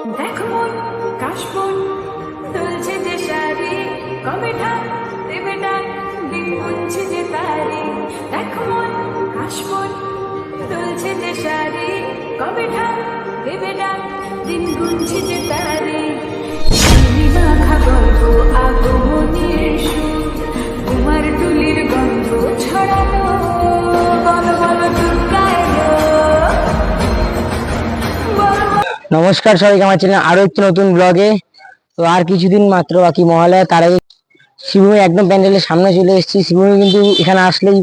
দেখো মন কাশবন দুলছে যে শাড়ি কবে ঠাক দিন গুনছে যে তারি। দেখো কবে ঠাক দিন গুনছে যে তারি। নমস্কার সবাইকে, আমার চ্যানেল আরও একটি নতুন ব্লগে তো আর কিছুদিন মাত্র বাকি মহালয়া, তার আগে শিবভূমি একদম প্যান্ডেলের সামনে চলে এসেছি। শিবভূমি কিন্তু এখানে আসলেই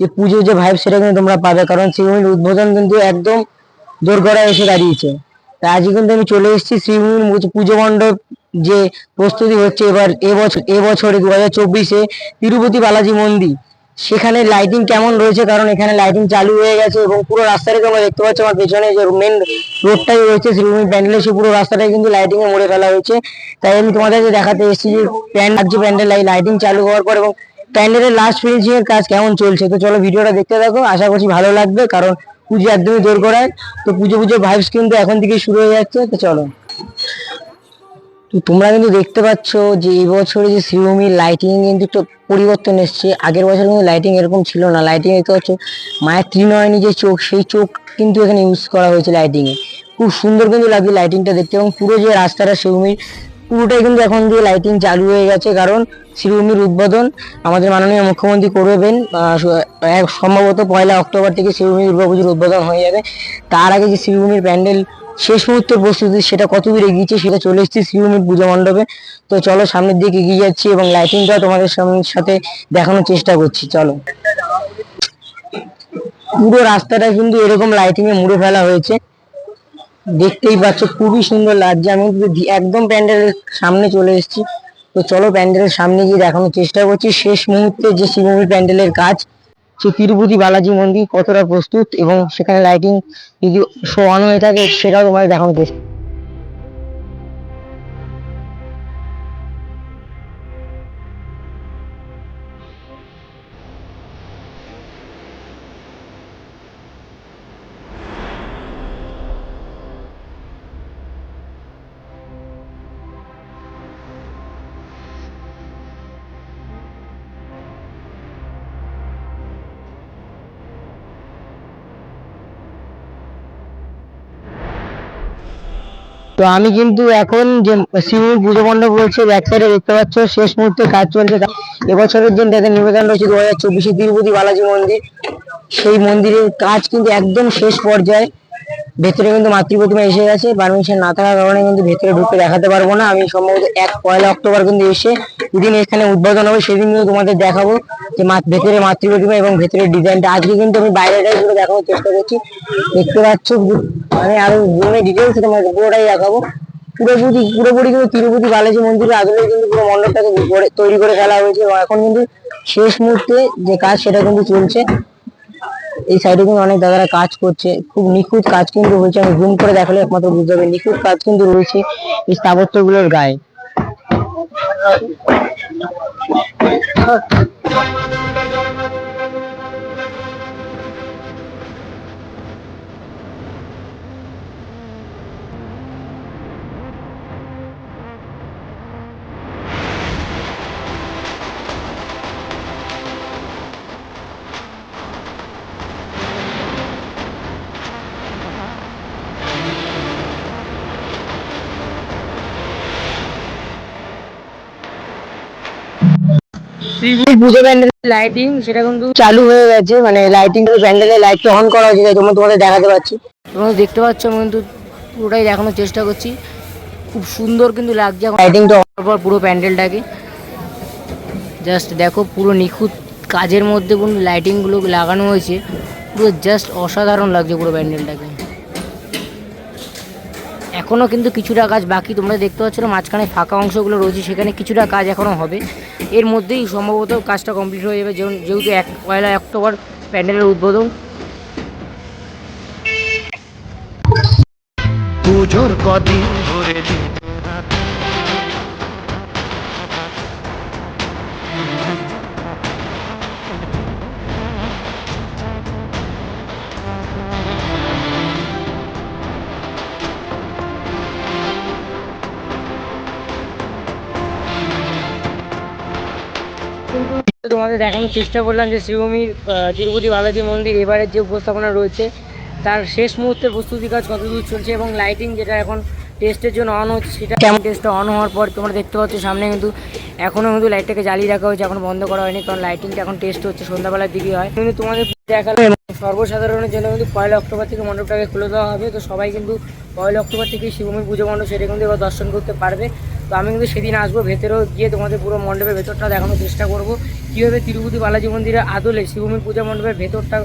যে পুজোর যে ভাইব সেটা কিন্তু তোমরা পাবে, কারণ শিবভূমির উদ্বোধন কিন্তু একদম দোরগড়ায় এসে দাঁড়িয়েছে। তা আজকে কিন্তু আমি চলে এসেছি শ্রীভূমির মূল পুজো মণ্ডপ যে প্রস্তুতি হচ্ছে এবার এবছর এবছরে দু হাজার চব্বিশে তিরুপতি বালাজি মন্দির। সেখানে লাইটিং কেমন রয়েছে? কারণ এখানে লাইটিং চালু হয়ে গেছে এবং পুরো রাস্তাটা তোমরা দেখতে পাচ্ছ। আমার পেছনে যে মেন রোডটাই রয়েছে শ্রীভূমি প্যান্ডেলে সে পুরো রাস্তাটাই কিন্তু লাইটিং এ মুড়ে ফেলা হয়েছে। তাই আমি তোমাদেরকে দেখাতে এসেছি যে প্যান্ড যে প্যান্ডেল লাইটিং চালু হওয়ার পর এবং প্যান্ডেলের লাস্ট ফিনিশিং এর কাজ কেমন চলছে? তো চলো ভিডিওটা দেখতে থাকো, আশা করছি ভালো লাগবে, কারণ পুজো একদমই জোর করায় তো পুজো পুজো ভাইবস কিন্তু এখন থেকেই শুরু হয়ে যাচ্ছে, তো চলো। তো তোমরা কিন্তু দেখতে পাচ্ছ যে এই বছরে যে শ্রীভূমির লাইটিং কিন্তু একটু পরিবর্তন এসছে। আগের বছর কিন্তু লাইটিং এরকম ছিল না। লাইটিং দেখতে পাচ্ছ, মায়ের ত্রিনয়নী যে চোখ, সেই চোখ কিন্তু এখানে ইউজ করা হয়েছে লাইটিংয়ে খুব সুন্দর কিন্তু লাগছে লাইটিংটা দেখতে এবং পুরো যে রাস্তাটা শ্রীভূমির পুরোটাই কিন্তু এখন দিয়ে লাইটিং চালু হয়ে গেছে। কারণ শ্রীভূমির উদ্বোধন আমাদের মাননীয় মুখ্যমন্ত্রী করবেন সম্ভবত পয়লা অক্টোবর থেকে শ্রীভূমি দুর্গাপুজোর উদ্বোধন হয়ে যাবে। তার আগে যে শ্রীভূমির প্যান্ডেল শেষ মুহূর্তের প্রস্তুতি, সেটা কত দূর এগিয়েছে, সেটা চলে এসেছি শ্রীভূমির পুজো মণ্ডপে। তো চলো সামনের দিকে এগিয়ে যাচ্ছি এবং লাইটিংটাও তোমাদের সাথে দেখানোর চেষ্টা করছি, চলো। পুরো রাস্তাটা কিন্তু এরকম লাইটিং এ মুড়ে ফেলা হয়েছে। দেখতেই পাচ্ছ, খুবই সুন্দর লাগছে। আমি একদম প্যান্ডেলের সামনে চলে এসেছি। তো চলো প্যান্ডেলের সামনে গিয়ে দেখানোর চেষ্টা করছি। শেষ মুহূর্তে যে শিবভূমি প্যান্ডেলের কাজ সে তিরুপতি বালাজি মন্দির কতটা প্রস্তুত এবং সেখানে লাইটিং যদি শোয়ানো হয়ে থাকে সেটাও তোমাদের দেখানো তো আমি কিন্তু এখন যে শিমুল পুজো মণ্ডপ রয়েছে ব্যাক সাইডে দেখতে পাচ্ছ, শেষ মুহূর্তে কাজ চলছে। এবছরের দিন তাদের নিবেদন রয়েছে দু হাজার চব্বিশে তিরুপতি বালাজি মন্দির। সেই মন্দিরের কাজ কিন্তু একদম শেষ পর্যায়ে। ভেতরে কিন্তু মাতৃ প্রতিমা এসে গেছে। পারমিশন না থাকার কারণে কিন্তু ভেতরে ঢুকে দেখাতে পারব না। আমি সম্ভবত এক পয়লা অক্টোবর কিন্তু এসে যেদিন এখানে উদ্বোধন হবে, সেদিন কিন্তু তোমাদের দেখাবো যে ভেতরে মাতৃ প্রতিমা এবং ভেতরের ডিজাইনটা আজকে কিন্তু আমি বাইরেটাই পুরো দেখানোর চেষ্টা করছি। দেখতে পাচ্ছ আমি আরও জমে ডিটেলস তোমাকে পুরোটাই দেখাবো। পুরোপুরি পুরোপুরি কিন্তু তিরুপতি বালাজি মন্দিরের আদলে কিন্তু পুরো মণ্ডপটাকে তৈরি করে ফেলা হয়েছে। এবং এখন কিন্তু শেষ মুহূর্তে যে কাজ, সেটা কিন্তু চলছে। এই সাইডে কিন্তু অনেক দাদারা কাজ করছে। খুব নিখুঁত কাজ কিন্তু হয়েছে। আমি জুম করে দেখালে একমাত্র বুঝতে হবে নিখুঁত কাজ কিন্তু রয়েছে এই স্থাপত্যগুলোর গায়ে। পুজো প্যান্ডেলের লাইটিং সেটা কিন্তু চালু হয়ে গেছে মানে লাইটিং প্যান্ডেলের লাইটটা অন করা হয়েছে তাই তোমরা তোমাদের দেখাতে পাচ্ছি তোমরা দেখতে পাচ্ছ আমি কিন্তু পুরোটাই দেখানোর চেষ্টা করছি। খুব সুন্দর কিন্তু লাগছে লাইটিংটা পর পুরো প্যান্ডেলটাকে। জাস্ট দেখো পুরো নিখুঁত কাজের মধ্যে পুরো লাইটিংগুলো লাগানো হয়েছে। পুরো জাস্ট অসাধারণ লাগছে পুরো প্যান্ডেলটাকে। এখনও কিন্তু কিছুটা কাজ বাকি। তোমরা দেখতে পাচ্ছ মাঝখানে ফাঁকা অংশগুলো রয়েছে, সেখানে কিছুটা কাজ এখনও হবে। এর মধ্যেই সম্ভবত কাজটা কমপ্লিট হয়ে যাবে, যেমন- যেহেতু এক পয়লা অক্টোবর প্যান্ডেলের উদ্বোধন। পুজোর কদিন ধরে তোমাদের দেখানোর চেষ্টা করলাম যে শিবভূমির তিরুপতি বালাজি মন্দির এবারের যে উপস্থাপনা রয়েছে তার শেষ মুহূর্তের প্রস্তুতি কাজ কত দূর চলছে এবং লাইটিং যেটা এখন টেস্টের জন্য অন হচ্ছে সেটা কেমন? টেস্টটা অন হওয়ার পর তোমরা দেখতে পাচ্ছ সামনে কিন্তু এখনও কিন্তু লাইটটাকে জ্বালিয়ে রাখা হয়েছে এখন বন্ধ করা হয়নি কারণ লাইটিংটা এখন টেস্ট হচ্ছে সন্ধ্যাবেলার দিকে হয়। কিন্তু তোমাদের দেখালাম এবং সর্বসাধারণের জন্য কিন্তু পয়লা অক্টোবর থেকে মণ্ডপটাকে খুলে দেওয়া হবে তো সবাই কিন্তু পয়লা অক্টোবর থেকে শিবভূমির পুজো মণ্ডপ সেটা কিন্তু এবার দর্শন করতে পারবে। তো আমি কিন্তু সেদিন আসব, ভেতরেও গিয়ে তোমাদের পুরো মণ্ডপের ভেতরটা দেখানোর চেষ্টা করব। কীভাবে তিরুপতি বালাজি মন্দিরের আদলে শিবভূমির পূজা মণ্ডপের ভেতরটা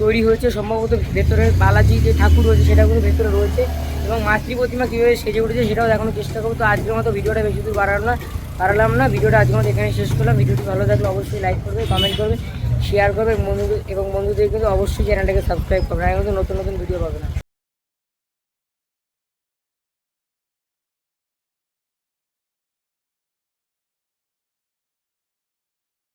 তৈরি হয়েছে, সম্ভবত ভেতরে বালাজি যে ঠাকুর রয়েছে সেটা কিন্তু ভেতরে রয়েছে এবং মাতৃ প্রতিমা কীভাবে সেজে উঠেছে সেটাও দেখানোর চেষ্টা করব। তো আজকের মতো ভিডিওটা বেশি দূর বাড়ালাম না বাড়ালাম না, ভিডিওটা আজকের মতো এখানে শেষ করলাম। ভিডিওটি ভালো থাকলে অবশ্যই লাইক করবে কমেন্ট করবে শেয়ার করবে বন্ধুদের, এবং বন্ধুদের কিন্তু অবশ্যই চ্যানেলটাকে সাবস্ক্রাইব করবে, আর কিন্তু নতুন নতুন ভিডিও পাবে না।